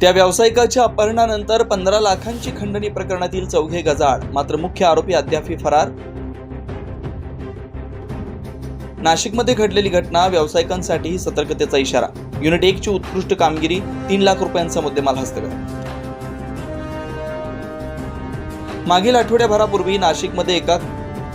त्या व्यावसायिकाच्या अपहरणानंतर पंधरा लाखांची खंडणी प्रकरणातील चौघे गजाड मात्र मुख्य आरोपी अद्यापही फरार. नाशिकमध्ये घडलेली घटना व्यावसायिकांसाठी सतर्कतेचा इशारा. युनिट एक ची उत्कृष्ट कामगिरी तीन लाख रुपयांचा मुद्देमाल हस्तगत. मागील आठवड्याभरापूर्वी नाशिकमध्ये एका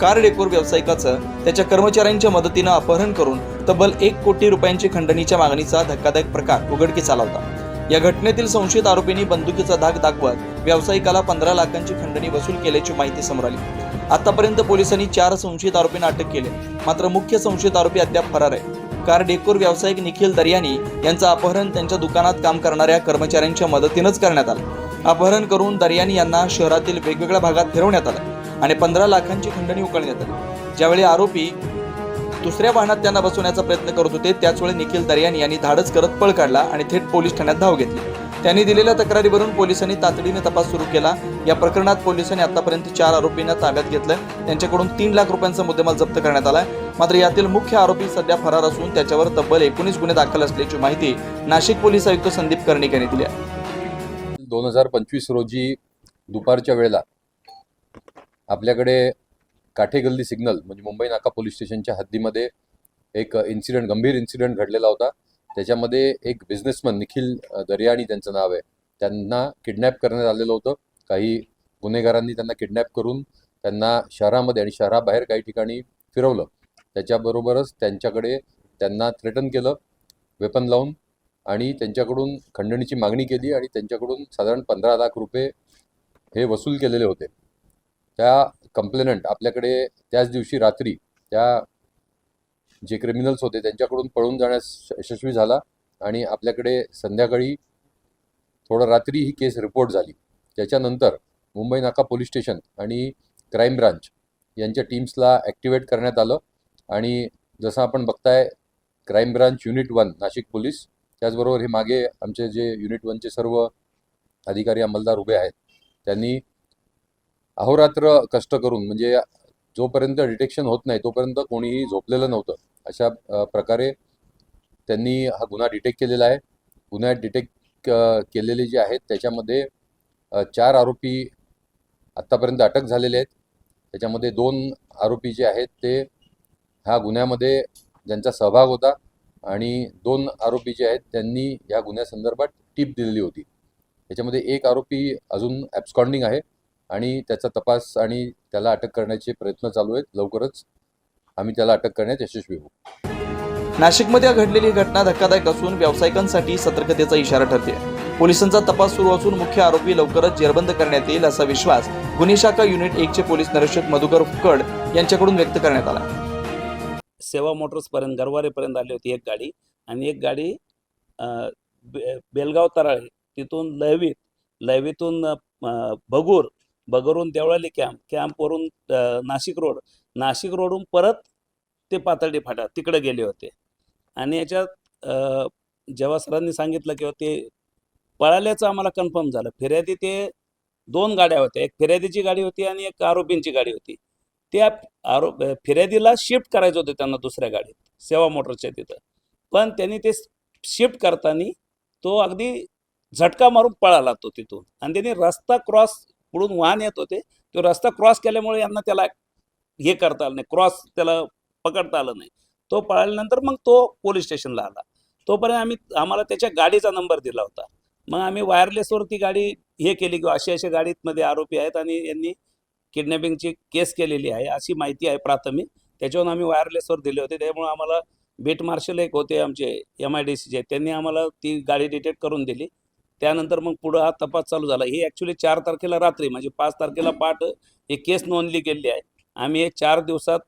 कार डेकोर व्यावसायिकाचं त्याच्या कर्मचाऱ्यांच्या मदतीनं अपहरण करून तब्बल एक कोटी रुपयांची खंडणीच्या मागणीचा धक्कादायक प्रकार उघडकीस आला होता. या घटनेतील संशयित आरोपींनी बंदुकीचा धाक दाखवत व्यावसायिकाला पंधरा लाखांची खंडणी वसूल केल्याची माहिती समोर आली. आतापर्यंत पोलिसांनी चार संशयित आरोपींना अटक केली. मात्र मुख्य संशयित आरोपी अद्याप फरार आहे. कार डेकोर व्यावसायिक निखिल दर्यानी यांचं अपहरण त्यांच्या दुकानात काम करणाऱ्या कर्मचाऱ्यांच्या मदतीनंच करण्यात आलं. अपहरण करून दर्यानी यांना शहरातील वेगवेगळ्या भागात फिरवण्यात आलं आणि पंधरा लाखांची खंडणी उकळण्यात आली. ज्यावेळी आरोपी दुसऱ्या वाहनात त्यांना बसवण्याचा प्रयत्न करत होते. त्याचवेळी निखिल दर्यानी यांनी धाडस करत पळ काढला आणि थेट पोलीस ठाण्यात धाव घेतली. त्यांनी दिलेल्या तक्रारीवरून पोलिसांनी तातडीने तपास सुरू केला. या प्रकरणात पोलिसांनी आतापर्यंत चार आरोपींना ताब्यात घेतलं त्यांच्याकडून तीन लाख रुपयांचा मुद्देमाल जप्त करण्यात आला मात्र यातील मुख्य आरोपी सध्या फरार असून त्याच्यावर तब्बल एकोणीस गुन्हे दाखल असल्याची माहिती नाशिक पोलीस आयुक्त संदीप कर्णिक यांनी दिली आहे. दोन हजार पंचवीस रोजी दुपारच्या वेळेला आपल्याकडे काठेगल्ली सिग्नल म्हणजे मुंबई नाका पोलीस स्टेशनच्या हद्दीमध्ये एक इन्सिडेंट गंभीर इन्सिडेंट घडलेला होता. त्याच्यामध्ये एक बिझनेसमन निखिल दर्याणी त्यांचं नाव आहे. त्यांना किडनॅप करण्यात आलेलं होतं. काही गुन्हेगारांनी त्यांना किडनॅप करून त्यांना शहरामध्ये आणि शहराबाहेर काही ठिकाणी फिरवलं. त्याच्याबरोबरच त्यांच्याकडे त्यांना थ्रेटन केलं वेपन लावून आणि त्यांच्याकडून खंडणीची मागणी केली आणि त्यांच्याकडून साधारण पंधरा लाख रुपये हे वसूल केलेले होते. त्या कंप्लेनंट आपल्याकडे त्याच दिवशी रात्री त्या जे क्रिमिनल्स होते त्यांच्याकडून पळून जाण्यास यशस्वी झाला आणि आपल्याकडे संध्याकाळी थोडं रात्री ही केस रिपोर्ट झाली. त्याच्यानंतर मुंबई नाका पोलीस स्टेशन आणि क्राईम ब्रांच यांच्या टीम्सला ॲक्टिवेट करण्यात आलं आणि जसं आपण बघताय crime branch unit one Nashik police त्याचबरोबर हे मागे आमचे जे युनिट वनचे सर्व अधिकारी अंमलदार उभे आहेत त्यांनी अहोरात्र कष्ट करून म्हणजे जोपर्यंत डिटेक्शन होत नाही तोपर्यंत कोणीही झोपलेलं नव्हतं. अशा प्रकारे त्यांनी हा गुन्हा डिटेक्ट केलेला आहे. गुन्ह्यात डिटेक्ट केलेले जे आहेत त्याच्यामध्ये चार आरोपी आत्तापर्यंत अटक झालेले आहेत. त्याच्यामध्ये दोन आरोपी जे आहेत ते ह्या गुन्ह्यामध्ये ज्यांचा सहभाग होता आणि दोन आरोपी जे आहेत त्यांनी या गुन्ह्यासंदर्भात टीप दिलेली होती. त्याच्यामध्ये एक आरोपी अजून ॲब्स्कॉन्डिंग आहे. आणि त्याचा तपास आणि त्याला अटक करण्याचे प्रयत्न चालू आहेत. लवकरच आम्ही त्याला अटक करण्यात यशस्वी होऊ. नाशिकमध्ये घडलेली घटना धक्कादायक असून व्यावसायिकांसाठी सतर्कतेचा इशारा ठरते. पोलिसांचा तपास सुरू असून मुख्य आरोपी लवकरच जेरबंद करण्यात येईल असा विश्वास गुन्हे शाखा युनिट एकचे पोलीस निरीक्षक मधुकर फुकड यांच्याकडून व्यक्त करण्यात आला. सेवा मोटर्सपर्यंत गरवारेपर्यंत आली होती एक गाडी आणि एक गाडी बेलगाव तराळे तिथून लहवीत लहवीतून अ, बगूर बगरून देवळाली कॅम्प कॅम्पवरून नाशिक रोड नाशिक रोडहून परत ते पातळी फाटा तिकडे गेले होते. आणि याच्यात जेव्हा सरांनी सांगितलं किंवा ते पळाल्याचं आम्हाला कन्फर्म झालं. फिर्यादी ते दोन गाड्या होत्या. एक फिर्यादीची गाडी होती आणि एक आरोपींची गाडी होती. त्या आरोप फिर्यादीला शिफ्ट करायचं होतं त्यांना दुसऱ्या गाडीत सेवा मोटरच्या तिथं. पण त्यांनी ते शिफ्ट करताना तो अगदी झटका मारून पळाला तो तिथून. आणि त्यांनी रस्ता क्रॉस पुढून वाहन येत होते. तो रस्ता क्रॉस केल्यामुळे यांना त्याला हे करता आलं नाही. क्रॉस त्याला पकडता आलं नाही. तो पळाल्यानंतर मग तो पोलीस स्टेशनला आला. तोपर्यंत आम्ही आम्हाला त्याच्या गाडीचा नंबर दिला होता. मग आम्ही वायरलेसवर ती गाडी हे केली किंवा अशी अशा गाडीमध्ये आरोपी आहेत आणि यांनी किडनॅपिंगची केस केलेली आहे अशी माहिती आहे प्राथमिक. त्याच्यावरून आम्ही वायरलेसवर दिले होते. त्यामुळे आम्हाला बीट मार्शल एक होते आमचे एम आय डी सीचे त्यांनी आम्हाला ती गाडी डिटेक्ट करून दिली. त्यानंतर मग पुढं हा तपास चालू झाला. हे ॲक्च्युली चार तारखेला रात्री म्हणजे पाच तारखेला पाठ ही केस नोंदली गेली आहे. आम्ही हे चार दिवसात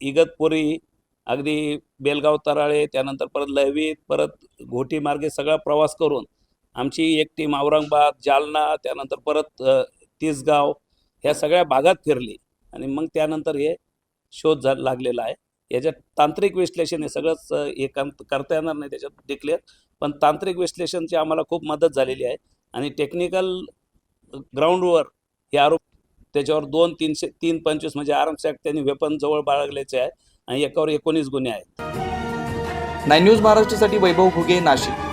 इगतपुरी अगदी बेलगाव तराळे त्यानंतर परत लहवीत परत घोटी मार्गे सगळा प्रवास करून आमची एक टीम औरंगाबाद जालना त्यानंतर परत तिसगाव ह्या सगळ्या भागात फिरली. आणि मग त्यानंतर हे शोध झा लागलेला आहे. याच्यात तांत्रिक विश्लेषण हे सगळंच हे काम करता येणार नाही त्याच्यात डिक्लेअर पण तांत्रिक विश्लेषणची आम्हाला खूप मदत झालेली आहे आणि टेक्निकल ग्राउंडवर हे आरोप त्याच्यावर दोन तीनशे तीन पंचवीस म्हणजे आर्म्स ॲक्ट त्यांनी वेपन जवळ बाळगल्याचे आहे आणि एकावर एकोणीस गुन्हे आहेत. नाईन न्यूज महाराष्ट्रासाठी वैभव घुगे नाशिक.